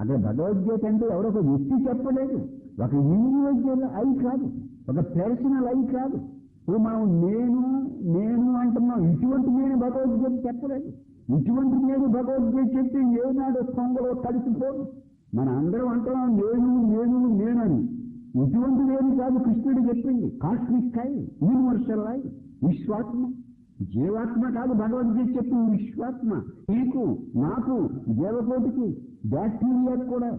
అక్కడ భగవద్గీత అంటే ఎవరో ఒక వ్యక్తి చెప్పలేదు. ఒక ఇండివిజువల్ ఐ కాదు. ఒక పర్సనల్ ఐ కాదు. ఇప్పుడు మనం నేను నేను అంటున్నాం. ఇటువంటి నేను భగవద్గీత చెప్పలేదు. ఇటువంటి నేను భగవద్గీత చెప్తే ఏనాడు కొంగలో కలిసిపోదు మన అందరం అంటున్నాం నేను నేను నేనని ఇటువంటి నేను కాదు. కృష్ణుడు చెప్పింది. కాస్మిక్ అయి యూనివర్సల్ ఐ విశ్వాత్మ. జీవాత్మ కాదు భగవద్గీత చెప్పింది విశ్వాత్మ. నీకు నాకు జీవకోటికి బ్యాక్టీరియాకి కూడా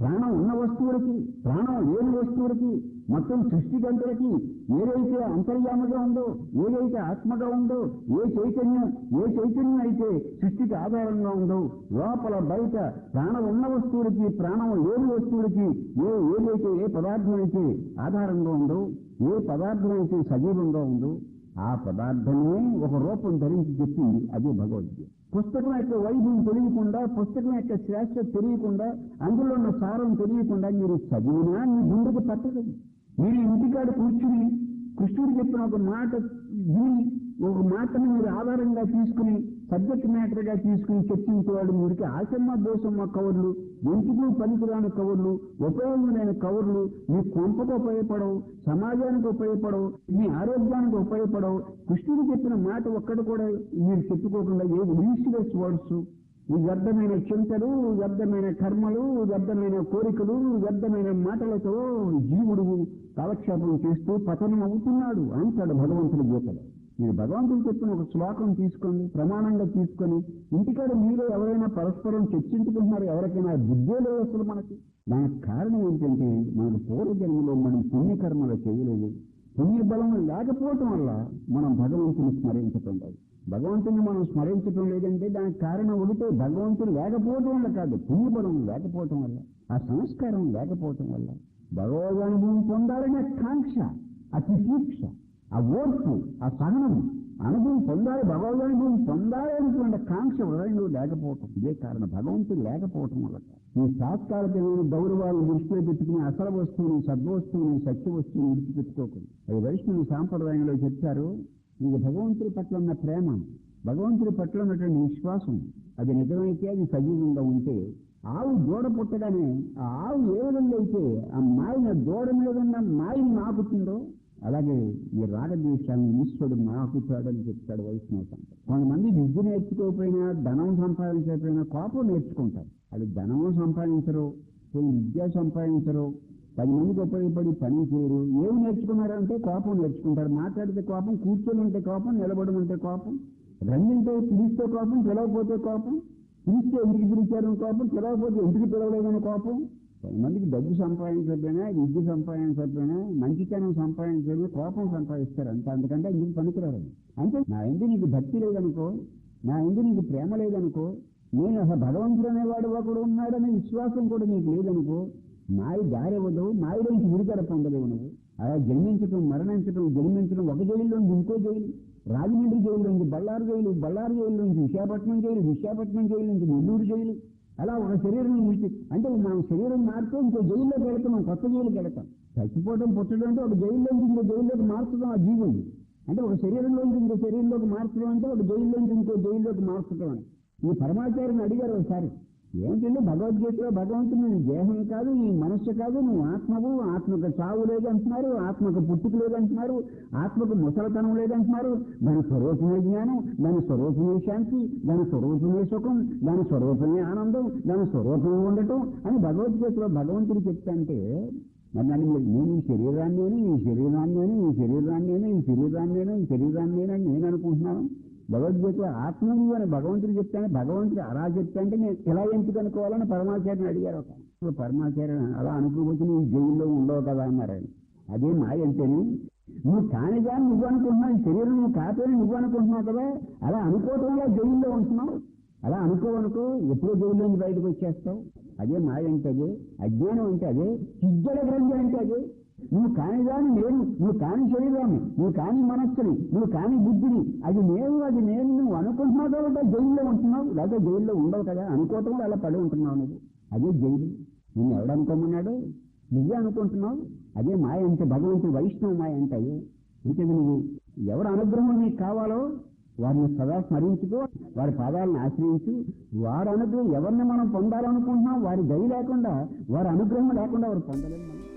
ప్రాణం ఉన్న వస్తువులకి ప్రాణం లేని వస్తువులకి మొత్తం సృష్టికంతులకి ఏదైతే అంతర్యామగా ఉందో ఏదైతే ఆత్మగా ఉందో ఏ చైతన్యం ఏ చైతన్యం అయితే సృష్టికి ఆధారంగా ఉందో లోపల బయట ప్రాణం ఉన్న వస్తువులకి ప్రాణం లేని వస్తువులకి ఏ ఏదైతే ఏ పదార్థం అయితే ఆధారంగా ఉందో ఏ పదార్థం అయితే సజీవంగా ఉందో ఆ పదార్థమే ఒక రూపం ధరించి చెప్పింది. అదే భగవద్గీత. పుస్తకం యొక్క వైద్యం తెలియకుండా పుస్తకం యొక్క శ్రేష్ట తెలియకుండా అందులో ఉన్న సారం తెలియకుండా మీరు చదివినా మీ గుండెకి పట్టదు. మీరు ఇంటికాడ కూర్చుని కృష్ణుడు చెప్పిన ఒక మాట విని ఒక మాటను మీరు ఆధారంగా తీసుకుని సబ్జెక్ట్ మ్యాటర్గా తీసుకుని చర్చించేవాడు మీరికి ఆశమ్మ దోషమ్మ కవర్లు ఎందుకు పనికిరాని కవర్లు ఉపయోగమైన కవర్లు మీ కొంపకు ఉపయోగపడవు సమాజానికి ఉపయోగపడవు మీ ఆరోగ్యానికి ఉపయోగపడవు. కృష్ణుడు చెప్పిన మాట ఒక్కటి కూడా మీరు చెప్పుకోకుండా ఏ యూస్లెస్ వర్డ్స్ ఈ వ్యర్థమైన చింతలు వ్యర్థమైన కర్మలు వ్యర్థమైన కోరికలు వ్యర్థమైన మాటలతో జీవుడు కాలక్షేపం చేస్తూ పతనం అవుతున్నాడు అంటాడు భగవంతుడి గీతలో. మీరు భగవంతుడు చెప్పిన ఒక శ్లోకం తీసుకొని ప్రమాణంగా తీసుకొని ఇంటికాడ మీరు ఎవరైనా పరస్పరం చర్చించుకుంటున్నారు ఎవరికైనా బుద్ధే లేదు అసలు మనకి. దానికి కారణం ఏంటంటే మనకు పూర్వజన్మలో మనం పుణ్యకర్మలు చేయలేదు. పుణ్యబలం లేకపోవటం వల్ల మనం భగవంతుని స్మరించటం లేదు. భగవంతుని మనం స్మరించటం లేదంటే దానికి కారణం ఒకటే భగవంతుడు లేకపోవటం వల్ల కాదు పుణ్యబలం లేకపోవటం వల్ల ఆ సంస్కారం లేకపోవటం వల్ల. భగవద్ పొందాలనే కాంక్ష ఆ తిశీక్ష ఆ ఓర్పు ఆ సహనం అనుభవం పొందాలి భగవద్ అనుభవం పొందాలి అనుకున్న కాంక్ష హృదయంలో లేకపోవటం. ఇదే కారణం. భగవంతుడు లేకపోవటం వల్ల ఈ సాత్కాలికమైన గౌరవాలను దృష్టిలో పెట్టుకుని అసలు వస్తువుని సద్వస్తువుని సత్య వస్తువుని విడిచిపెట్టుకోకూడదు. అది వైష్ణవ సాంప్రదాయంలో చెప్తారు నీకు భగవంతుడి పట్ల ఉన్న ప్రేమ. భగవంతుడి పట్ల ఉన్నటువంటి విశ్వాసం. అది నిజమైతే అది సజీవంగా ఉంటే ఆవు దూడ పుట్టగానే ఆ ఆవు ఏ విధంగా అయితే ఆ మాయన దూడ మీద ఉన్న మాయని నాకుతుందో అలాగే ఈ రాగద్వేషాన్ని ఈశ్వరుడు నాకుతాడని చెప్తాడు వైష్ణవ కొంతమంది విద్య నేర్చుకోకపోయినా ధనం సంపాదించకపోయినా కోపం నేర్చుకుంటారు. అది ధనము సంపాదించరు కొన్ని విద్య సంపాదించరు పది మందికి ఉపయోగపడి పని చేయరు. ఏమి నేర్చుకున్నారంటే కోపం నేర్చుకుంటారు. మాట్లాడితే కోపం కూర్చొని ఉంటే కోపం నిలబడి ఉంటే కోపం రన్నింటే పిలిస్తే కోపం పిలవకపోతే కోపం పిలిస్తే ఇంటికి పిలిచారని కోపం పిలవకపోతే ఇంటికి పిలవలేదని కోపం. కొంతమందికి డబ్బు సంపాదించకపోయినా విద్య సంపాదించకపోయినా మంచితనం సంపాదించకపోయినా కోపం సంపాదిస్తారు అంత. అందుకంటే ఇంటికి పనికిరారు. అంటే నా ఇంటి నీకు భక్తి లేదనుకో నా ఇంటి నీకు ప్రేమ లేదనుకో నేను అసలు భగవంతుడు అనేవాడు ఒకడు ఉన్నాడనే విశ్వాసం కూడా నీకు లేదనుకో మాయ దారివ్వదు మాయ నుంచి విడుదల పొందలేవు నువ్వు అలా జన్మించటం మరణించడం జన్మించడం ఒక జైల్లో నుంచి ఇంకో జైలు రాజమండ్రి జైలు నుంచి బళ్ళారు జైలు బళ్ళారు జైలు నుంచి విశాఖపట్నం జైలు విశాఖపట్నం జైలు నుంచి నెల్లూరు జైలు. అలా ఒక శరీరం నుంచి అంటే మనం శరీరం మారితే ఇంకో జైల్లోకి వెళుతున్నాం కొత్త జైలుకి వెళతాం చచ్చిపోవడం పుట్టడం అంటే ఒక జైల్లోంచి ఇంకో జైల్లోకి మార్చడం ఆ జీవుని అంటే ఒక శరీరంలోంచి ఇంకో శరీరంలోకి మార్చడం అంటే ఒక జైల్లోంచి ఇంకో జైల్లోకి మార్చడం అని. ఈ పరమాచార్యని అడిగారు ఒకసారి ఏంటంటే భగవద్గీతలో భగవంతుడు నీ దేహం కాదు నీ మనస్సు కాదు నువ్వు ఆత్మవు ఆత్మకు చావు లేదంటున్నారు ఆత్మకు పుట్టుక లేదంటున్నారు ఆత్మకు ముసలతనం లేదంటున్నారు. దాని స్వరూపమే జ్ఞానం దాని స్వరూపమే శాంతి దాని స్వరూపమే సుఖం దాని స్వరూపమే ఆనందం దాని స్వరూపమే ఉండటం అని భగవద్గీతలో భగవంతుడు చెప్తాంటే నన్ను నేను ఈ శరీరాన్ని ఈ శరీరాన్ని ఈ శరీరాన్ని ఈ శరీరాన్ని ఈ శరీరాన్ని నేను అనుకుంటున్నాను. భగవద్గీత ఆత్మీయు అని భగవంతుడు చెప్తాను భగవంతుడు అలా చెప్తా అంటే నేను ఇలా ఎంచుకనుకోవాలని పరమాచార్యని అడిగారు ఒక. పరమాచార్య అలా అనుకోవచ్చు నువ్వు జైల్లో ఉండవు కదా అన్నారు అదే మా ఎంతని? నువ్వు కానిగా నువ్వు అనుకుంటున్నావు శరీరం నువ్వు కాపేని నువ్వు అనుకుంటున్నావు కదా? అలా అనుకోవటం వల్ల జైల్లో ఉంటున్నావు? అలా అనుకోవనుకో ఎప్పుడో జైల్లో బయటకు వచ్చేస్తావు? అదే మాయ అంటే అదే అజ్ఞానం అంటే అదే? సిద్ధడ గ్రంథి అంటే అదే? నువ్వు కానిదాన్ని నేను నువ్వు కాని శరీరాన్ని నువ్వు కాని మనస్సుని నువ్వు కాని బుద్ధిని అది నేను అది నేను నువ్వు అనుకుంటున్నావు కాబట్టి జైల్లో ఉంటున్నావు. లేదా జైల్లో ఉండవు కదా అనుకోవటం అలా పడి ఉంటున్నావు నువ్వు. అదే జైలు. నిన్ను ఎవడనుకోమన్నాడు నువ్వే అనుకుంటున్నావు. అదే మాయ అంటే భగవంతుడు వైష్ణవ మాయ అంటే అదే. అంటే నువ్వు ఎవరు అనుగ్రహం నీకు కావాలో వారిని సదా స్మరించుకో వారి పాదాలను ఆశ్రయించు. వారి అనుగ్రహం ఎవరిని మనం పొందాలనుకుంటున్నాం? వారి దయ లేకుండా వారి అనుగ్రహం లేకుండా వారు పొందలేము మనం.